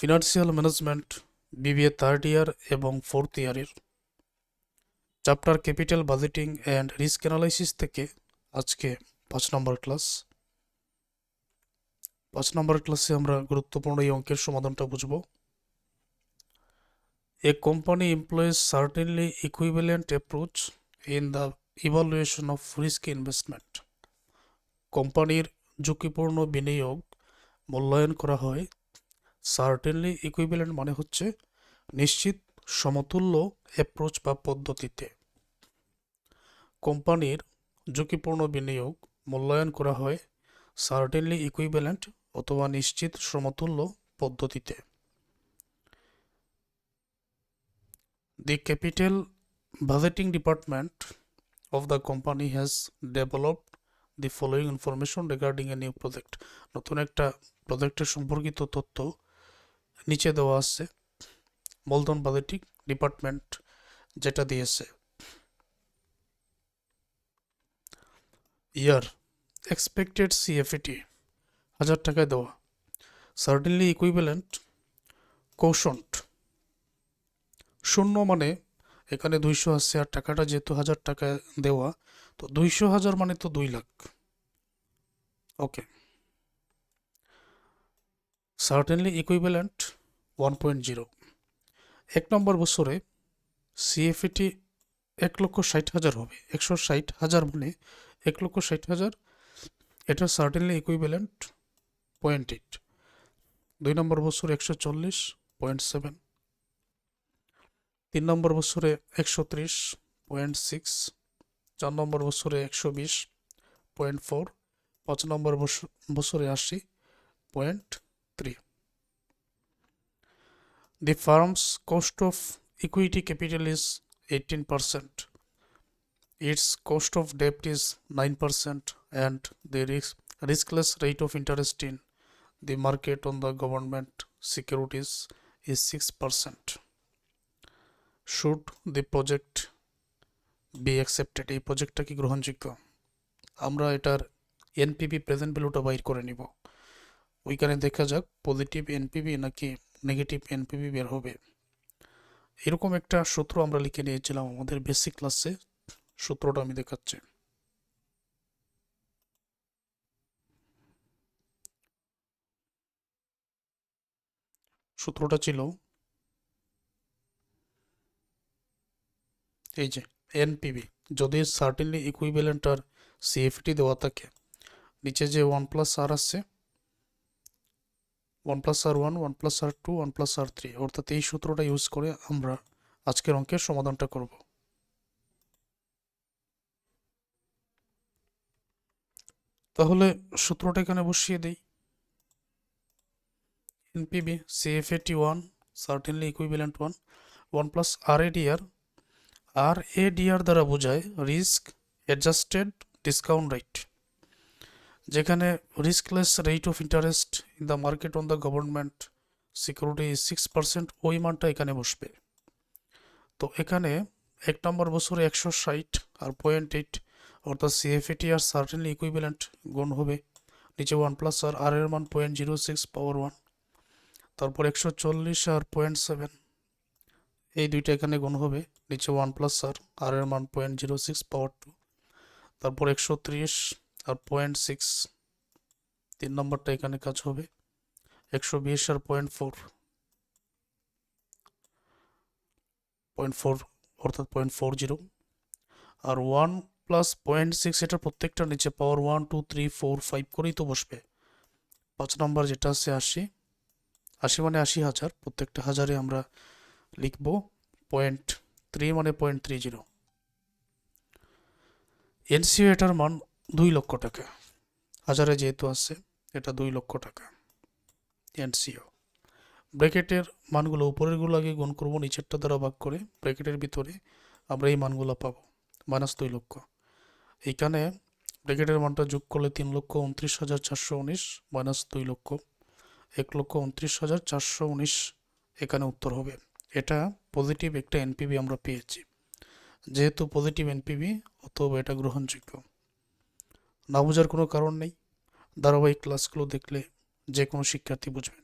Financial management BBA third year এবং fourth ইয়ারের chapter capital budgeting and risk analysis থেকে আজকে পাঁচ নম্বর ক্লাস পাঁচ নম্বর ক্লাসে আমরা গুরুত্বপূর্ণ এই অঙ্কের সমাধানটা বুঝব। A company employs certainly equivalent approach in the evaluation of risk investment কোম্পানির ঝুঁকিপূর্ণ বিনিয়োগ মূল্যায়ন করা হয় সার্টেনলি ইকুইভ্যালেন্ট মানে হচ্ছে নিশ্চিত সমতুল্য অ্যাপ্রোচ বা পদ্ধতিতে। কোম্পানির ঝুঁকিপূর্ণ বিনিয়োগ মূল্যায়ন করা হয় সার্টেনলি ইকুইভ্যালেন্ট অথবা নিশ্চিত সমতুল্য পদ্ধতিতে। The capital budgeting department of the company has developed the following information regarding a new project নতুন একটা প্রজেক্টের সম্পর্কিত তথ্য নিচে দেওয়া আছে। মূলধন বাজেটিং ডিপার্টমেন্ট যেটা দিয়েছে। ইয়ার এক্সপেক্টেড সিএফএটি হাজার টাকায় দেওয়া। সার্টেনলি ইকুইভ্যালেন্ট কৌশন্ট শূন্য মানে এখানে দুইশো আছে আর টাকাটা যেহেতু হাজার টাকা দেওয়া, তো দুইশো হাজার মানে তো দুই lakh. Okay certainly equivalent one point zero এক নম্বর বছরে সিএফএটি এক লক্ষ ষাট হাজার হবে। একশো ষাট হাজার মানে এক লক্ষ ষাট হাজার। এটা সার্টেনলি ইকুইভ্যালেন্ট পয়েন্ট এইট দুই নম্বর বছরে একশো চল্লিশ পয়েন্ট সেভেন তিন নম্বর বছরে একশো ত্রিশ পয়েন্ট সিক্স চার নম্বর বছরে একশো বিশ পয়েন্ট ফোর পাঁচ নম্বর বছ- বছরে আশি point cost of equity capital is eighteen percent its cost of ডেপ্ট is nine percent and the risk riskless rate of interest in the market on the government securities is 6%. Should the project be accepted? এই প্রজেক্টটা কি গ্রহণযোগ্য আমরা এটার NPV present ভ্যালুটা বাইর করে নিব ওইখানে দেখা যাক পজিটিভ এনপিভি নাকি নেগেটিভ এনপিভি বের হবে। এরকম একটা সূত্র আমরা লিখে নিয়েছিলাম আমাদের বেসিক ক্লাসে সূত্রটা আমি দেখাচ্ছি। সূত্রটা ছিল এই যে এনপিভি যদি সার্টেনলি ইকুইভ্যালেন্ট আর সিএফটি দেওয়া থাকে, নিচে যে ওয়ান প্লাস আর আছে one plus r one one plus r two one plus r three অর্থাৎ এই সূত্রটা ইউজ করে আমরা আজকের অঙ্কের সমাধানটা করব। তাহলে সূত্রটা এখানে বসিয়ে দেই। NPV CFAT one certainly equivalent one one plus R ADR R ADR দ্বারা বোঝায় রিস্ক অ্যাডজাস্টেড ডিসকাউন্ট রেট যেখানে riskless rate of interest in the market on the government security six percent ওই মানটা এখানে বসবে। তো এখানে এক নম্বর বছরে একশো ষাট আর পয়েন্ট এইট অর্থাৎ সিএফএটি আর সার্টেনলি ইকুইভ্যালেন্ট গুণ হবে। নিচে ওয়ান প্লাস আর আর এর মান point zero six power one তারপর একশো চল্লিশ আর পয়েন্ট সেভেন এই দুইটা এখানে গুণ হবে। নিচে ওয়ান প্লাস আর আর এর মান point zero six power two তারপর একশো ত্রিশ আর পয়েন্ট সিক্স তিন নম্বরটা এখানে কাজ হবে। একশো বিশ আর পয়েন্ট ফোর পয়েন্ট ফোর অর্থাৎ পয়েন্ট ফোর জিরো আর ওয়ান প্লাস পয়েন্ট সিক্স এটা প্রত্যেকটা নিচে power one two three four five করেই তো বসবে। পাঁচ নম্বর যেটা আছে আশি আশি মানে আশি হাজার, প্রত্যেকটা হাজারে আমরা লিখব পয়েন্ট থ্রি মানে পয়েন্ট থ্রি জিরো এনসিও এটার মান দুই লক্ষ টাকা। হাজারে যেহেতু আছে, এটা দুই লক্ষ টাকা। এনসিও ব্র্যাকেটের মানগুলো উপরেরগুলো আগে গুণ করব, নিচেরটা দ্বারা ভাগ করে ব্র্যাকেটের ভিতরে আমরা এই মানগুলো পাবো মাইনাস দুই লক্ষ। এইখানে ব্র্যাকেটের মানটা যোগ করলে তিন লক্ষ উনত্রিশ হাজার চারশো উনিশ মাইনাস দুই লক্ষ। এক লক্ষ উনত্রিশ হাজার চারশো উনিশ এখানে উত্তর হবে। এটা পজিটিভ একটা এনপিবি আমরা পেয়েছি। যেহেতু পজিটিভ এনপিবি অতএব এটা গ্রহণযোগ্য। না বোঝার কোনো কারণ নেই। ধারাবাহিক ক্লাসগুলো দেখলে যে কোনো শিক্ষার্থী বুঝবে।